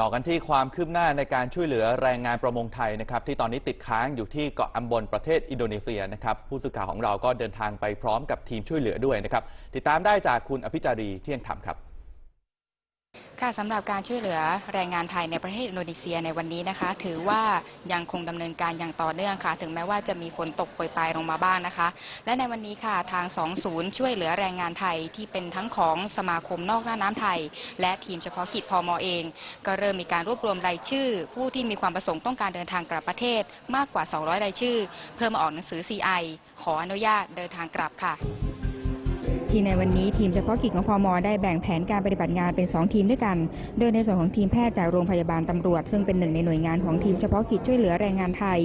ต่อกันที่ความคืบหน้าในการช่วยเหลือแรงงานประมงไทยนะครับที่ตอนนี้ติดค้างอยู่ที่เกาะอัมบนประเทศอินโดนีเซียนะครับผู้สื่อข่าวของเราก็เดินทางไปพร้อมกับทีมช่วยเหลือด้วยนะครับติดตามได้จากคุณอภิจารีเที่ยงธรรมครับ ค่ะสำหรับการช่วยเหลือแรงงานไทยในประเทศอินโดนีเซียในวันนี้นะคะ ถือว่ายังคงดำเนินการอย่างต่อเนื่องค่ะ ถึงแม้ว่าจะมีฝนตกโปรยปลายลงมาบ้างนะคะ และในวันนี้ค่ะทางสองศูนย์ช่วยเหลือแรงงานไทยที่เป็นทั้งของสมาคมนอกหน้าน้ำไทย และทีมเฉพาะกิจพมอเอง ก็เริ่มมีการรวบรวมรายชื่อ ผู้ที่มีความประสงค์ต้องการเดินทางกลับประเทศมากกว่า 200 รายชื่อ เพื่อมาออกหนังสือ CI ขออนุญาตเดินทางกลับค่ะ ทีในวันนี้ทีมเฉพาะกิจของพมได้แบ่งแผนการปฏิบัติงานเป็น 2 ทีมด้วยกัน โดยในส่วนของทีมแพทย์จากโรงพยาบาลตำรวจ ซึ่งเป็นหนึ่งในหน่วยงานของทีมเฉพาะกิจช่วยเหลือแรงงานไทย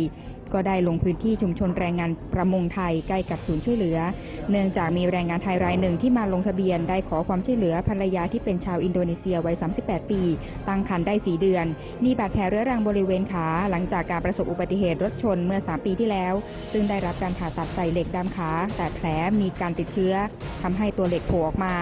ก็ได้ลงพื้นที่ชุมชนแรงงานประมงไทยใกล้กับศูนย์ช่วยเหลือ เนื่องจากมีแรงงานไทยรายหนึ่งที่มาลงทะเบียนได้ขอความช่วยเหลือภรรยาที่เป็นชาวอินโดนีเซียวัย 38 ปี ตั้งครรภ์ได้ 4 เดือน มีบาดแผลเรื้อรังบริเวณขาหลังจากการประสบอุบัติเหตุรถชนเมื่อ 3 ปีที่แล้ว ซึ่งได้รับการผ่าตัดใส่เหล็กดามขา แต่แผลมีการติดเชื้อทำให้ตัวเหล็กโผล่ออกมา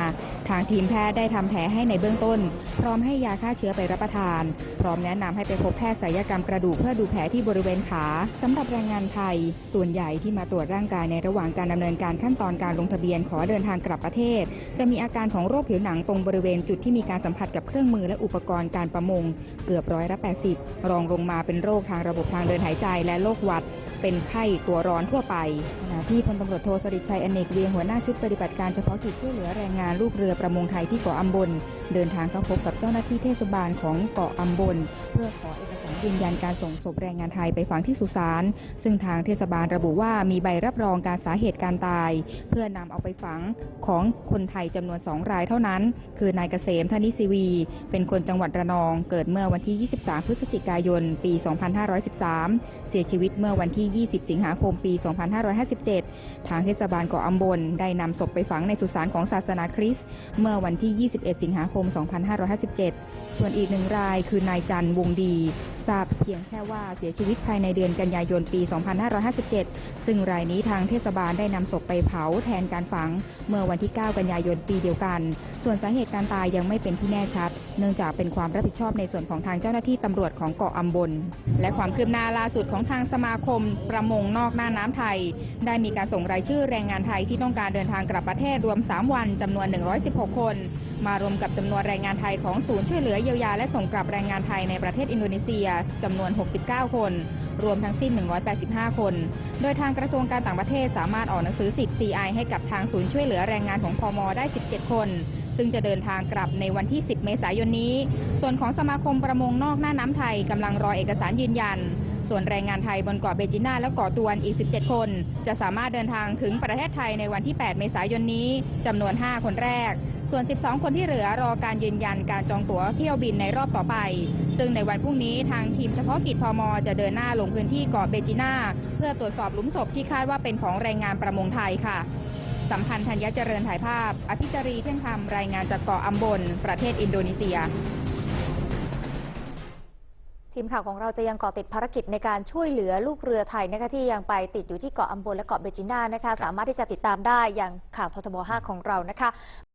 ทางทีมแพทย์ได้ทำแผลให้ในเบื้องต้น พร้อมให้ยาฆ่าเชื้อไปรับประทาน พร้อมแนะนำให้ไปพบแพทย์ศัลยกรรมกระดูกเพื่อดูแผลที่บริเวณขาสำหรับแรงงานไทย ส่วนใหญ่ที่มาตรวจร่างกายในระหว่างการดำเนินการขั้นตอนการลงทะเบียนขอเดินทางกลับประเทศ จะมีอาการของโรคผิวหนังตรงบริเวณจุดที่มีการสัมผัสกับเครื่องมือและอุปกรณ์การประมง เกือบร้อยละ80 รองลงมาเป็นโรคทางระบบทางเดินหายใจและโรคหวัด เป็นไข้ตัวร้อนทั่วไปขณะที่พลตำรวจโทสริชัยอเนกเวียงหัวหน้าชุดปฏิบัติการเฉพาะกิจช่วยเหลือแรงงานลูกเรือประมงไทยที่เกาะอัมบนเดินทางเข้าพบกับเจ้าหน้าที่เทศบาลของเกาะอัมบนเพื่อขอเอกสารยืนยันการส่งศพแรงงานไทยไปฝังที่สุสาน ซึ่งทางเทศบาลระบุว่ามีใบรับรองการสาเหตุการตาย เพื่อนำเอาไปฝังของคนไทยจำนวนสองรายเท่านั้น คือนายเกษมธนิศิวี เป็นคนจังหวัดระนอง เกิดเมื่อวันที่ 23 พฤศจิกายน ปี 2513 เสียชีวิตเมื่อวันที่ที่ 20 สิงหาคม ปี 2557 ทางเทศบาลเกาะอัมบนได้นำศพไปฝังในสุสานของศาสนาคริสต์เมื่อวันที่ 21 สิงหาคม 2557 ส่วนอีกหนึ่งรายคือนายจันทร์วงดีทราบเพียงแค่ว่าเสียชีวิตภายในเดือนกันยายนปี 2557 ซึ่งรายนี้ทางเทศบาลได้นำศพไปเผาแทนการฝัง เมื่อวันที่ 9 กันยายนปีเดียวกัน ส่วนสาเหตุการตายยังไม่เป็นที่แน่ชัด เนื่องจากเป็นความรับผิดชอบในส่วนของทางเจ้าหน้าที่ตำรวจของเกาะอัมบนและความคืบหน้าล่าสุดของทางสมาคม ประมงนอกหน้าน้ำไทย ได้มีการส่งรายชื่อแรงงานไทยที่ต้องการเดินทางกลับประเทศรวม 3 วันจำนวน 116 คน มารวมกับจำนวนแรงงานไทยของศูนย์ช่วยเหลือเยียวยาและส่งกลับแรงงานไทยในประเทศอินโดนีเซียจำนวน 69 คนรวมทั้งสิ้น 185 คน โดยทางกระทรวงการต่างประเทศสามารถออกหนังสือสิทธิ์ CI ให้กับทางศูนย์ช่วยเหลือแรงงานของพมได้ 17 คน ซึ่งจะเดินทางกลับในวันที่ 10 เมษายนนี้ ส่วนของสมาคมประมงนอกหน้าน้ำไทยกำลังรอเอกสารยืนยัน ส่วนแรงงานไทยบนเกาะเบจิน่าและเกาะตวนอีก 17 คน จะสามารถเดินทางถึงประเทศไทยในวันที่ 8 เมษายนนี้จำนวน 5 คนแรก ส่วน 12 คนที่เหลือรอการยืนยันการจองตั๋วเที่ยวบินในรอบต่อไป ซึ่งในวันพรุ่งนี้ทางทีมเฉพาะกิจพมจะเดินหน้าลงพื้นที่เกาะเบจิน่าเพื่อตรวจสอบหลุมศพที่คาดว่าเป็นของแรงงานประมงไทยค่ะ สัมพันธ์ธัญญเจริญถ่ายภาพ อภิจารีเที่ยงธรรมรายงานจากเกาะอัมบน ประเทศอินโดนีเซียทีมข่าวของเราจะยังเกาะติดภารกิจในการช่วยเหลือลูกเรือไทยนะคะที่ยังไปติดอยู่ที่เกาะอัมบนและเกาะเบจิน่านะคะ สามารถที่จะติดตามได้อย่างข่าวททบ 5 ของเรานะคะ